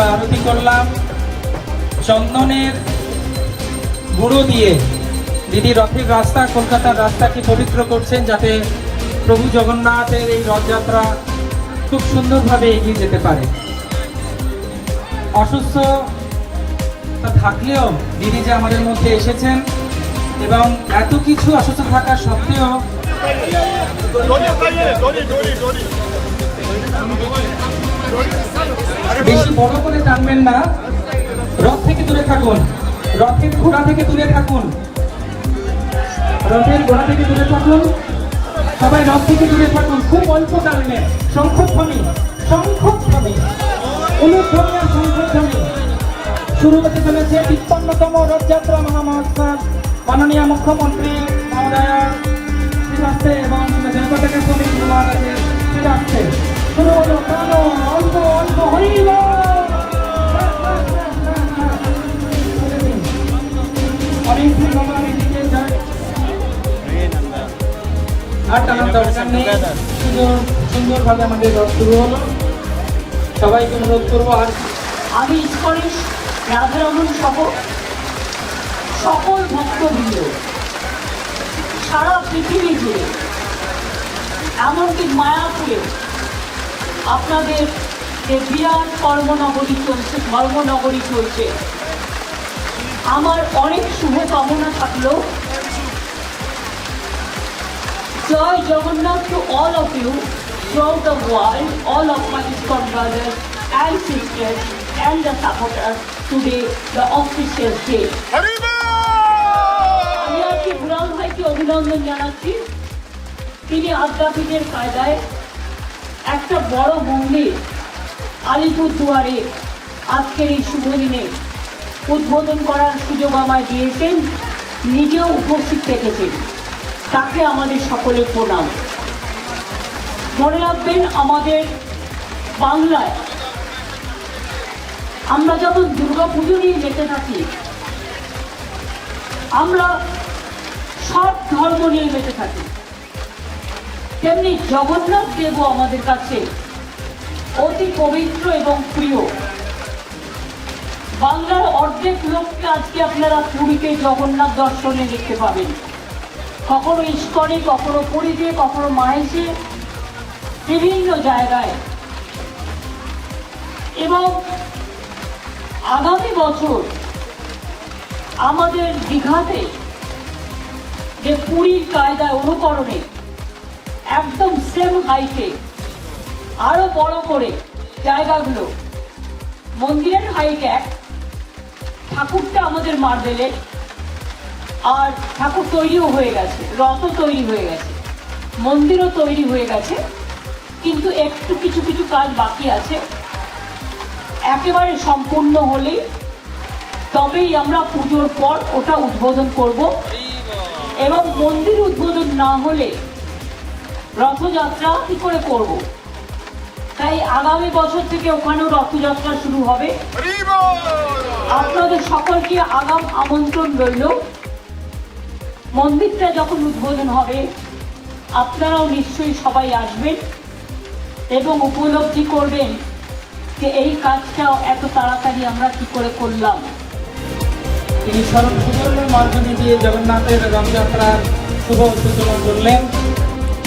আমরা আরতি করলাম। চন্দনের গুঁড়ো দিয়ে। দিদি রথের রাস্তা, কলকাতার রাস্তাকে পবিত্র করছেন যাতে প্রভু জগন্নাথের এই রথযাত্রা খুব সুন্দরভাবে এগিয়ে যেতে পারে। অসুস্থ থাকলেও দিদি যে আমাদের মধ্যে এসেছেন এবং এত কিছু অসুস্থ থাকা সত্ত্বেও বেশি বড় করে টানবেন না। রথ থেকে দূরে থাকুন। রথের ঘোড়া থেকে দূরে থাকুন। রথের ঘোড়া থেকে দূরে থাকুন। সবাই রথ থেকে দূরে থাকুন। খুব অল্প টানবেন শঙ্খধ্বনি শঙ্খধ্বনি অনুধ্বনি আর শঙ্খধ্বনি শুরু হতে চলেছে তিপ্পান্নতম রথযাত্রা মহামহোৎসব। মাননীয় মুখ্যমন্ত্রী মহোদয়া এবং জনপতাকা শ্রমিক মহারাজের শ্রীবাস্তে শুরু হলো। হলো সবাইকে অনুরোধ করব আর আমি ঈশ্বরের রাধারমন সহ সকল ভক্তবৃন্দ সারা পৃথিবী জুড়ে এমনকি মায়াপুরে আপনাদের যে বিরাট কর্মনগরী চলছে ধর্মনগরী চলছে। আমার অনেক শুভকামনা থাকল। Jai Jagannath to all of you from the world all of Pakistan brothers and sisters and the supporters today the official day আমি আর কি ভাইকে অভিনন্দন জানাচ্ছি। তিনি আধ্যাত্মিকের কায়দায় একটা বড় মন্দির আলিপুর দুয়ারে আজকের এই শুভ দিনে উদ্বোধন করার সুযোগ আমায় দিয়েছেন, নিজেও উপস্থিত থেকেছেন। তাকে আমাদের সকলের প্রণাম। মনে রাখবেন, আমাদের বাংলায় আমরা যখন দুর্গা পুজো নিয়ে যেতে থাকি, আমরা সব ধর্ম নিয়ে মেতে থাকি। তেমনি জগন্নাথ দেবও আমাদের কাছে অতি পবিত্র এবং প্রিয়। বাংলার অর্ধেক লোককে আজকে আপনারা পুরীতে জগন্নাথ দর্শনে দেখতে পাবেন। কখনো ইস্কনে, কখনো পুরীতে, কখনো মাহেশে বিভিন্ন জায়গায়। এবং আগামী বছর আমাদের দীঘাতে যে পুরীর কায়দায় অনুকরণে একদম সেম হাইটে আরও বড় করে জায়গাগুলো। মন্দিরের হাইট এক, ঠাকুরটা আমাদের মার্বেলের আর ঠাকুর তৈরিও হয়ে গেছে, রথও তৈরি হয়ে গেছে, মন্দিরও তৈরি হয়ে গেছে। কিন্তু একটু কিছু কিছু কাজ বাকি আছে। একেবারে সম্পূর্ণ হলেই, তবেই আমরা পুজোর পর ওটা উদ্বোধন করব। এবং মন্দির উদ্বোধন না হলে রথযাত্রা কি করে করব? তাই আগামী বছর থেকে ওখানেও রথযাত্রা শুরু হবে। আপনাদের সকলকে আগাম আমন্ত্রণ রইল। মন্দিরটা যখন উদ্বোধন হবে, আপনারাও নিশ্চয়ই সবাই আসবেন এবং উপলব্ধি করবেন যে এই কাজটাও এত তাড়াতাড়ি আমরা কি করে করলাম। তিনি স্মরণ মাধ্যমে দিয়ে জগন্নাথের রথযাত্রার শুভ সূচনা করলেন।